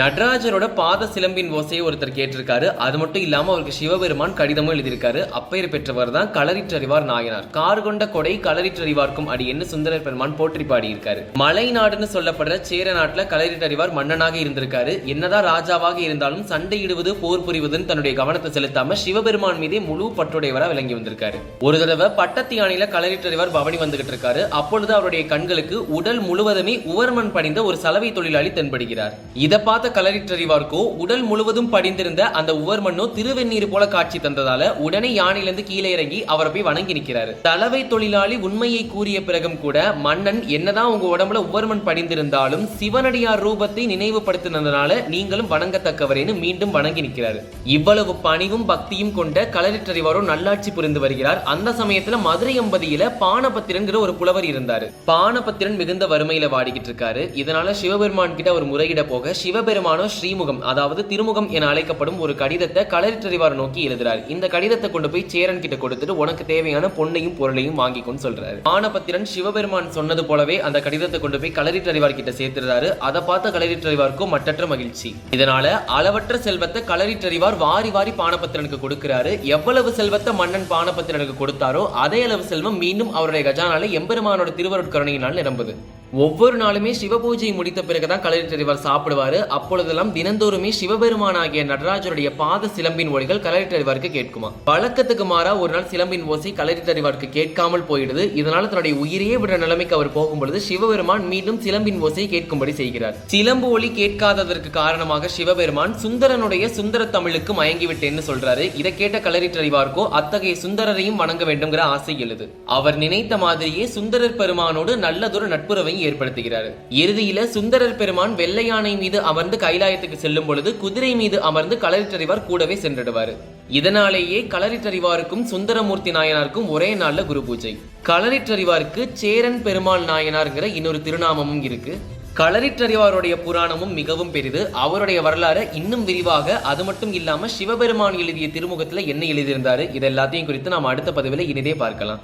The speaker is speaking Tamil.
நடராஜரோட பாத சிலம்பின் ஓசையை ஒருத்தர் கேட்டிருக்காரு. அது மட்டும் இல்லாம அவருக்கு சிவபெருமான் கடிதமும் எழுதியிருக்காரு. அப்பெயர் பெற்றவர் தான் களரிற்றறிவார் நாயனார். கார் கொண்ட கொடை களரிற்றறிவார்க்கும் அடி என்ன சுந்தரர் பெருமான் போற்றி பாடியிருக்காரு. மலை நாடுன்னு சொல்லப்படுற சேர நாட்டுல களரிற்றறிவார் மன்னனாக இருந்திருக்காரு. என்னதான் ராஜாவாக இருந்தாலும் சண்டையிடுவது போர் புரிவதுன்னு தன்னுடைய கவனத்தை செலுத்தாம சிவபெருமான் மீதே முழு பற்றுடையவரா விளங்கி வந்திருக்காரு. ஒரு தடவை பட்டத்து யானையில களரிற்றறிவார் பவனி வந்துகிட்டு இருக்காரு. அப்பொழுது அவருடைய கண்களுக்கு உடல் முழுவதுமே உவர்மன் படிந்த ஒரு சலவை தொழிலாளி தென்படுகிறார். இதை பார்த்து கலரிற்றறிவார்க்கோ உடல் முழுவதும் படிந்திருந்த அந்த உவர்மன்னோ திருவெண்ணீர் போல காட்சி தந்ததால உடனே யானையிலிருந்து கீழே இறங்கி அவரை போய் வணங்கி நிற்கிறாரு சலவை தொழிலாளி உண்மையை கூறிய பிறகும் கூட மன்னன் என்னதான் உங்க உடம்புல உவர்மன் படிந்திருந்தாலும் சிவனடியார் ரூபத்தை நினைவுபடுத்தினதுனால நீங்களும் வணங்கத்தக்கவரேன்னு மீண்டும் வணங்கி நிற்கிறாரு இவ்வளவு பணிவும் பக்தியும் கொண்ட களரிற்றறிவாரோ நல்லாட்சி புரிந்து வருகிறார். அந்த சமயத்துல மதுரை எம்பதியில பானபத்திரன்கிற ஒரு புலவர் இருந்தாரு. பானபத்திரன் மிகுந்த வறுமையில வாடிக்கிட்டு இருக்காரு. இதனால சிவபெருமான் கிட்ட அவர் முறையிட போக சிவபெருமான் ஸ்ரீமுகம் அதாவது திருமுகம் என அழைக்கப்படும் ஒரு கடிதத்தை களரிற்றறிவார் நோக்கி எழுதுறார் இந்த கடிதத்தை கொண்டு போய் சேரன் கிட்ட கொடுத்துட்டு உனக்கு தேவையான பொண்ணையும் பொருளையும் வாங்கிக்கொன்னு சொல்றாரு. பானபத்திரன் சிவபெருமான் சொன்னது போலவே அந்த கடிதத்தை கொண்டு போய் களரிற்றறிவார் கிட்ட சேர்த்துறாரு. அதை பார்த்த களரிற்றறிவாருக்கும் மட்டற்ற மகிழ்ச்சி. இதனால அளவற்ற செல்வத்தை களரிற்றறிவார் வாரி வாரி பானபத்திரனுக்கு கொடுக்கிறாரு. எவ்வளவு செல்வத்தை மன்னன் பானபத்திரனுக்கு கொடுத்தாரோ அதே அளவு செல்வம் மீண்டும் அவருடைய கஜானால எம்பெருமானோட திருவருட்கருணையினால் நிரம்புது. ஒவ்வொரு நாளுமே சிவபூஜை முடித்த பிறகுதான் களரிற்றறிவார் சாப்பிடுவாரு. அப்பொழுதெல்லாம் தினந்தோறுமே சிவபெருமானாகிய நடராஜருடைய பாத சிலம்பின் ஒளிகள் களரிற்றறிவாருக்கு கேட்குமா? வழக்கத்துக்கு மாறா ஒரு நாள் சிலம்பின் ஓசை களரிற்றறிவாருக்கு கேட்காமல் போயிடுது. இதனால தன்னுடைய உயிரையே விட நிலைமைக்கு அவர் போகும்பொழுது சிவபெருமான் மீண்டும் சிலம்பின் ஓசை கேட்கும்படி செய்கிறார். சிலம்பு ஒளி கேட்காததற்கு காரணமாக சிவபெருமான் சுந்தரனுடைய சுந்தர தமிழுக்கு மயங்கிவிட்டேன்னு சொல்றாரு. இதை கேட்ட களரிற்றறிவார்க்கோ அத்தகைய சுந்தரரையும் வணங்க வேண்டும்ங்கிற ஆசை எழுது. அவர் நினைத்த மாதிரியே சுந்தரர் பெருமானோடு நல்லதொரு நட்புறவை ஏற்படுத்துகிறார். இறுதியில சுந்தரர் பெருமான் வெள்ளை யானை மீது அமர்ந்து கைலாயத்துக்கு செல்லும் பொழுது குதிரை மீது அமர்ந்து களரிற்றறிவார் கூடவே சென்றிடுவார். இதனாலேயே களரிற்றறிவாருக்கும் சுந்தரமூர்த்தி நாயனாருக்கும் ஒரே நாள்ல குரு பூஜை. களரிற்றறிவாருக்கு சேரன் பெருமாள் நாயனார்ங்கிற இன்னொரு திருநாமமும் இருக்கு. களரிற்றறிவாருடைய புராணமும் மிகவும் பெரிது. அவருடைய வரலாறு இன்னும் விரிவாக அது மட்டும் இல்லாம சிவபெருமான் எழுதிய திருமுகத்துல என்ன எழுதியிருந்தாரு? இது எல்லாத்தையும் குறித்து நாம் அடுத்த பதிவில் இனிதே பார்க்கலாம்.